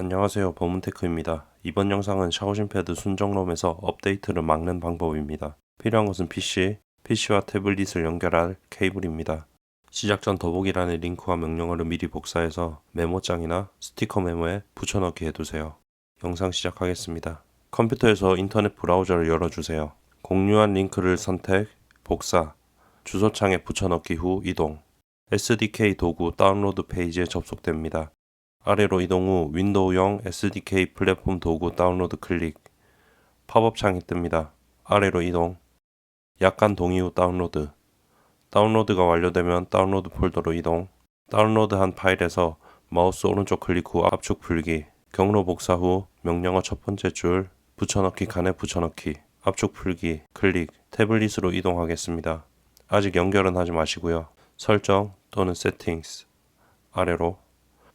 안녕하세요 버문테크입니다. 이번 영상은 샤오신 패드 순정롬에서 업데이트를 막는 방법입니다. 필요한 것은 PC, PC와 태블릿을 연결할 케이블입니다. 시작 전 더보기란의 링크와 명령어를 미리 복사해서 메모장이나 스티커 메모에 붙여넣기 해두세요. 영상 시작하겠습니다. 컴퓨터에서 인터넷 브라우저를 열어주세요. 공유한 링크를 선택, 복사, 주소창에 붙여넣기 후 이동. SDK 도구 다운로드 페이지에 접속됩니다. 아래로 이동 후 윈도우용 SDK 플랫폼 도구 다운로드 클릭. 팝업 창이 뜹니다. 아래로 이동. 약간 동의 후 다운로드. 다운로드가 완료되면 다운로드 폴더로 이동. 다운로드한 파일에서 마우스 오른쪽 클릭 후 압축 풀기. 경로 복사 후 명령어 첫 번째 줄 붙여넣기 칸에 붙여넣기. 압축 풀기 클릭. 태블릿으로 이동하겠습니다. 아직 연결은 하지 마시고요. 설정 또는 세팅스 아래로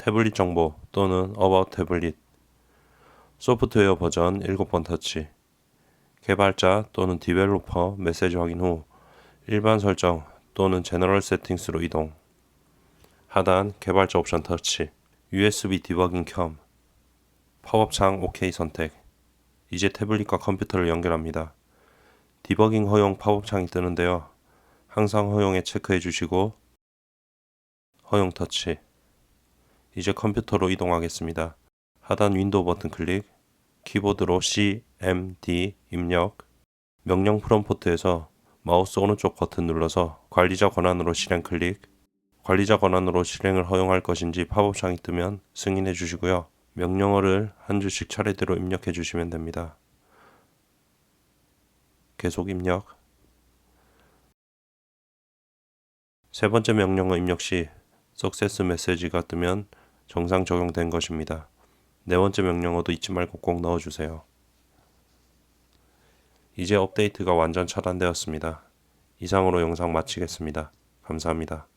태블릿 정보 또는 About 태블릿 소프트웨어 버전 7번 터치 개발자 또는 디벨로퍼 메시지 확인 후 일반 설정 또는 제너럴 세팅스로 이동 하단 개발자 옵션 터치 USB 디버깅 켬 팝업 창 OK 선택 이제 태블릿과 컴퓨터를 연결합니다. 디버깅 허용 팝업 창이 뜨는데요. 항상 허용에 체크해 주시고 허용 터치 이제 컴퓨터로 이동하겠습니다. 하단 윈도우 버튼 클릭 키보드로 C, M, D 입력 명령 프롬포트에서 마우스 오른쪽 버튼 눌러서 관리자 권한으로 실행 클릭 관리자 권한으로 실행을 허용할 것인지 팝업 창이 뜨면 승인해 주시고요. 명령어를 한 줄씩 차례대로 입력해 주시면 됩니다. 계속 입력 세 번째 명령어 입력 시 석세스 메시지가 뜨면 정상 적용된 것입니다. 네 번째 명령어도 잊지 말고 꼭 넣어주세요. 이제 업데이트가 완전 차단되었습니다. 이상으로 영상 마치겠습니다. 감사합니다.